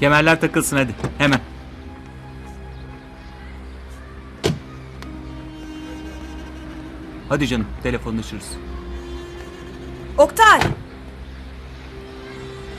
Kemerler takılsın hadi. Hemen. Hadi canım telefonlaşırız. Oktay!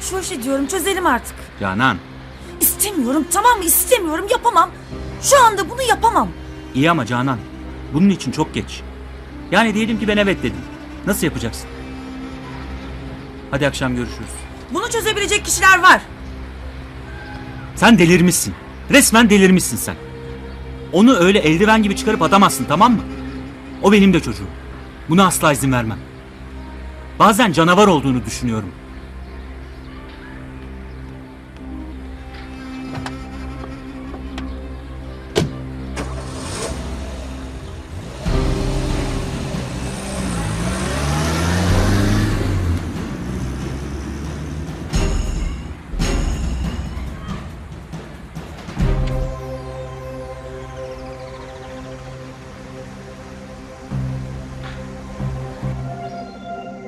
Şu işi diyorum çözelim artık. Canan. İstemiyorum tamam mı istemiyorum yapamam. Şu anda bunu yapamam. iyi ama Canan. Bunun için çok geç. Yani diyelim ki ben evet dedim. Nasıl yapacaksın? Hadi akşam görüşürüz. Bunu çözebilecek kişiler var. Sen delirmişsin. Resmen delirmişsin sen. Onu öyle eldiven gibi çıkarıp atamazsın tamam mı? O benim de çocuğum. Buna asla izin vermem. Bazen canavar olduğunu düşünüyorum.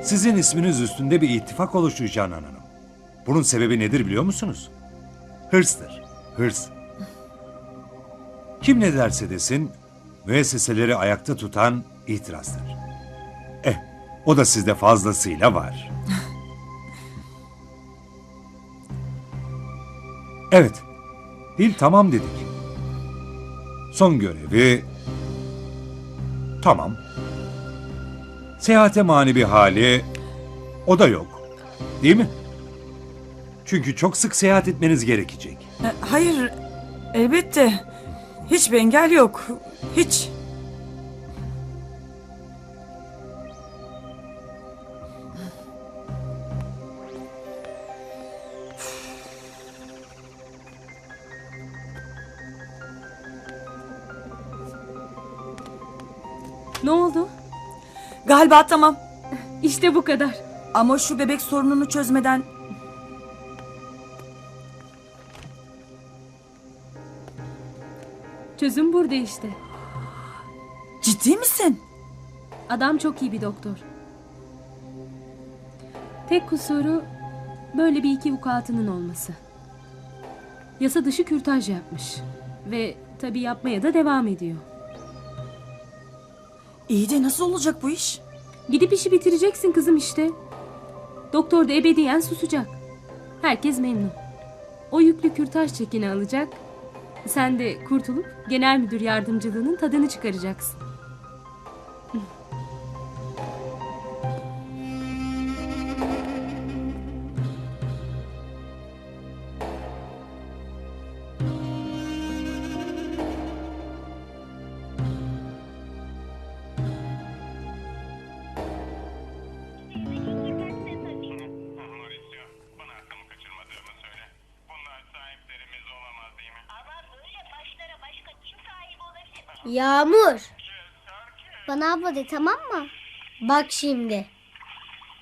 Sizin isminiz üstünde bir ittifak oluşuyor Canan Hanım. Bunun sebebi nedir biliyor musunuz? Hırstır. Hırs. Kim ne derse desin, müesseseleri ayakta tutan itirazdır. Eh, o da sizde fazlasıyla var. Evet, dil tamam dedik. Son görevi... Tamam. Seyahate mani bir hali o da yok. Değil mi? Çünkü çok sık seyahat etmeniz gerekecek. E, Hayır elbette. Hiçbir engel yok. Hiç. Ne oldu? Galiba tamam. İşte bu kadar. Ama şu bebek sorununu çözmeden Çözüm burada işte. ciddi misin? Adam çok iyi bir doktor. Tek kusuru böyle bir iki vukuatının olması. Yasa dışı kürtaj yapmış. Ve tabii yapmaya da devam ediyor. İyi de nasıl olacak bu iş? Gidip işi bitireceksin kızım işte. Doktor da ebediyen susacak. Herkes memnun. O yüklü kürtaj çekini alacak. Sen de kurtulup genel müdür yardımcılığının tadını çıkaracaksın. Yağmur. Bana abla de tamam mı? Bak şimdi.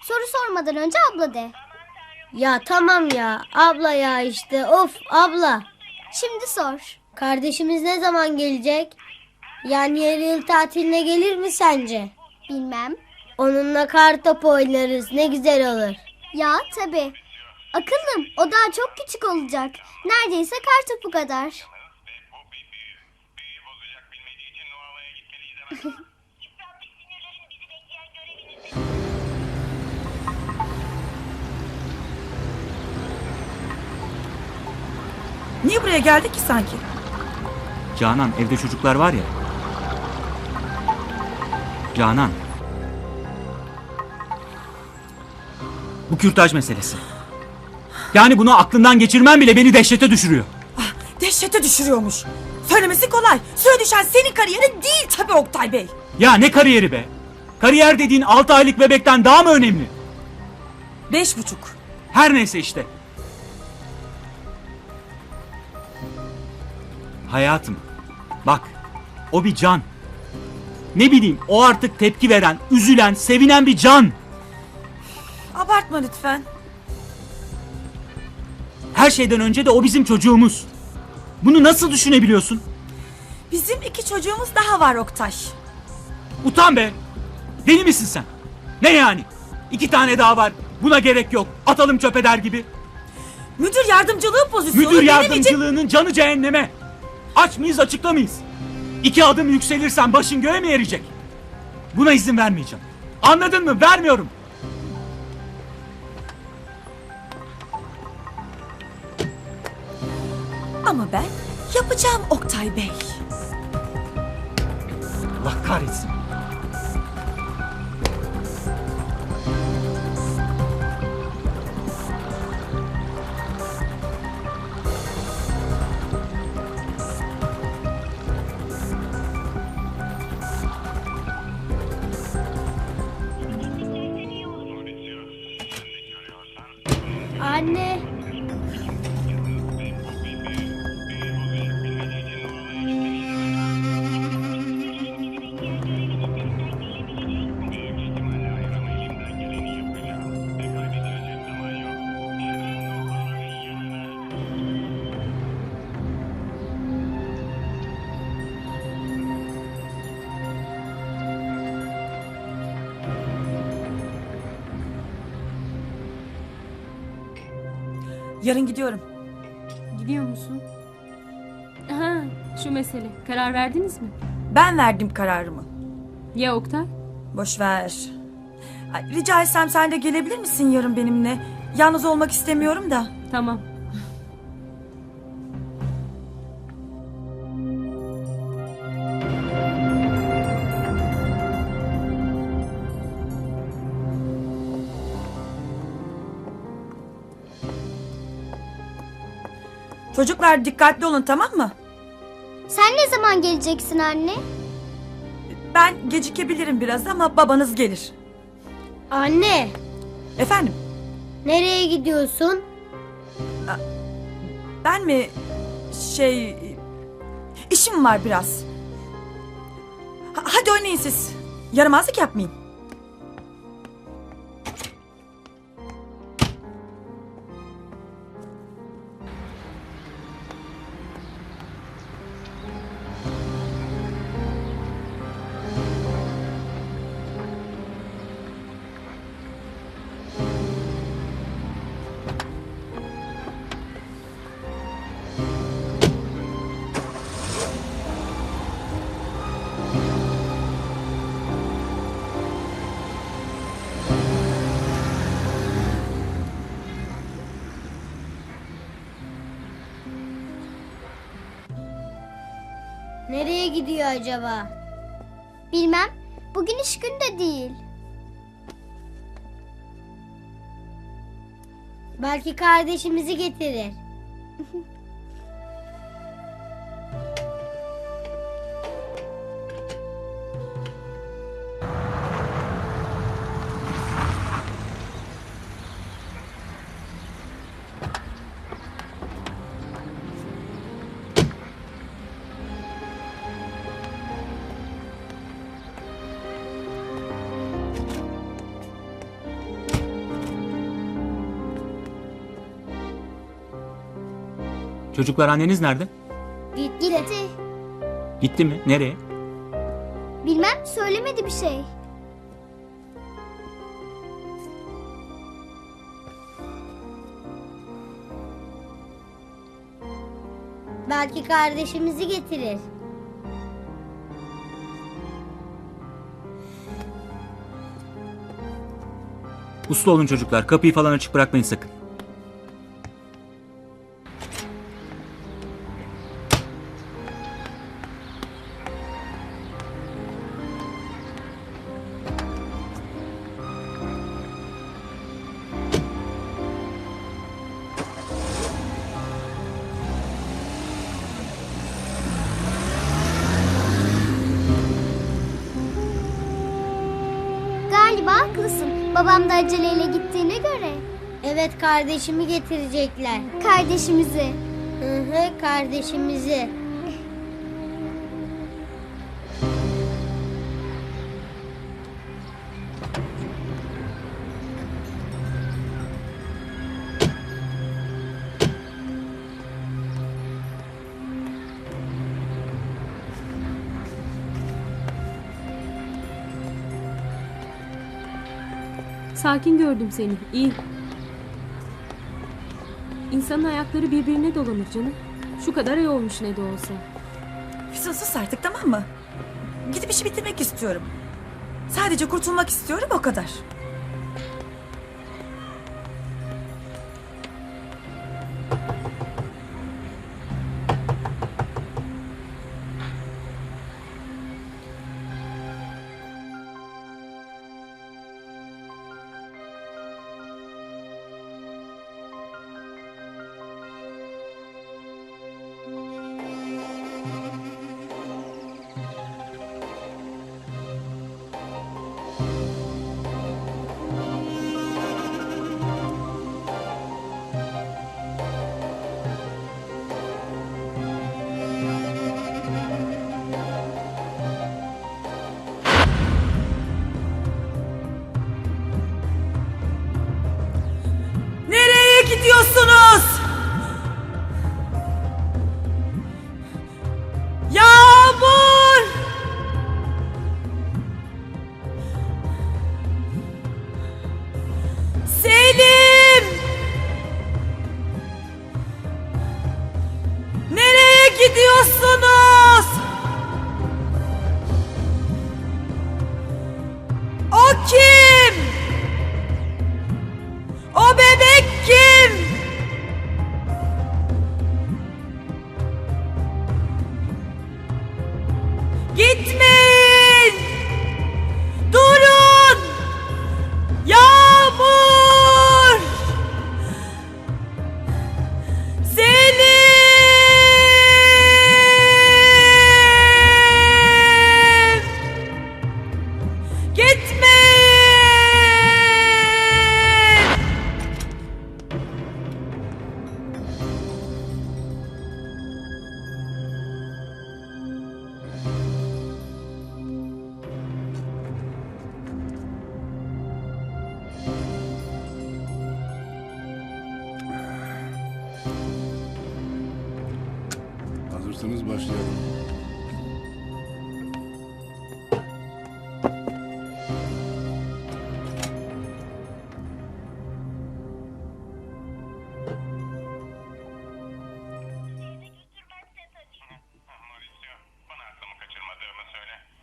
Soru sormadan önce abla de. Ya tamam ya. Abla ya işte. Of abla. Şimdi sor. Kardeşimiz ne zaman gelecek? Yani yarı yıl tatiline gelir mi sence? Bilmem. Onunla kar topu oynarız. Ne güzel olur. Ya tabi. Akıllım o daha çok küçük olacak. Neredeyse kar topu kadar. Niye buraya geldik ki sanki? Canan evde çocuklar var ya. Canan. Bu kürtaj meselesi. Yani bunu aklından geçirmen bile beni dehşete düşürüyor. Dehşete düşürüyormuş. Söylemesi kolay. Düşen senin kariyerin değil tabii Oktay Bey. Ya ne kariyeri be? Kariyer dediğin 6 aylık bebekten daha mı önemli? Beş buçuk. Her neyse işte. Hayatım. Bak. O bir can. Ne bileyim o artık tepki veren, üzülen, sevinen bir can. Abartma lütfen. Her şeyden önce de o bizim çocuğumuz. Bunu nasıl düşünebiliyorsun? Bizim iki çocuğumuz daha var Oktay. Utan be. Deli misin sen? Ne yani? İki tane daha var. Buna gerek yok. Atalım çöpe der gibi. Müdür yardımcılığı pozisyonu Müdür benim için- yardımcılığının canı cehenneme. Aç mıyız açıkta mıyız? İki adım yükselirsen başın göğe mi erecek? Buna izin vermeyeceğim. Anladın mı? Vermiyorum. Ama ben yapacağım Oktay Bey. Allah kahretsin. Anne. Yarın gidiyorum. Gidiyor musun? Ha, şu mesele. Karar verdiniz mi? Ben verdim kararımı. Ya Oktay? Boş ver. Ay, rica etsem sen de gelebilir misin yarın benimle? Yalnız olmak istemiyorum da. Tamam. Çocuklar dikkatli olun tamam mı? Sen ne zaman geleceksin anne? Ben gecikebilirim biraz ama babanız gelir. Anne. Efendim Nereye gidiyorsun? ben mi şey işim var biraz. Ha- hadi oynayın siz. Yaramazlık yapmayın. Nereye gidiyor acaba? Bilmem. Bugün iş günü de değil. Belki kardeşimizi getirir. Çocuklar anneniz nerede? Gitti. Gitti mi? Nereye? Bilmem söylemedi bir şey. Belki kardeşimizi getirir. Uslu olun çocuklar. Kapıyı falan açık bırakmayın sakın. Babam da aceleyle gittiğine göre. Evet kardeşimi getirecekler. Kardeşimizi. Hı hı kardeşimizi. Sakin gördüm seni. İyi. İnsanın ayakları birbirine dolanır canım. Şu kadar ay olmuş ne de olsa. Füsun sus artık tamam mı? Gidip işi bitirmek istiyorum. Sadece kurtulmak istiyorum o kadar. Nereye gidiyorsunuz? O kim? O bebek kim? Gitmeyin!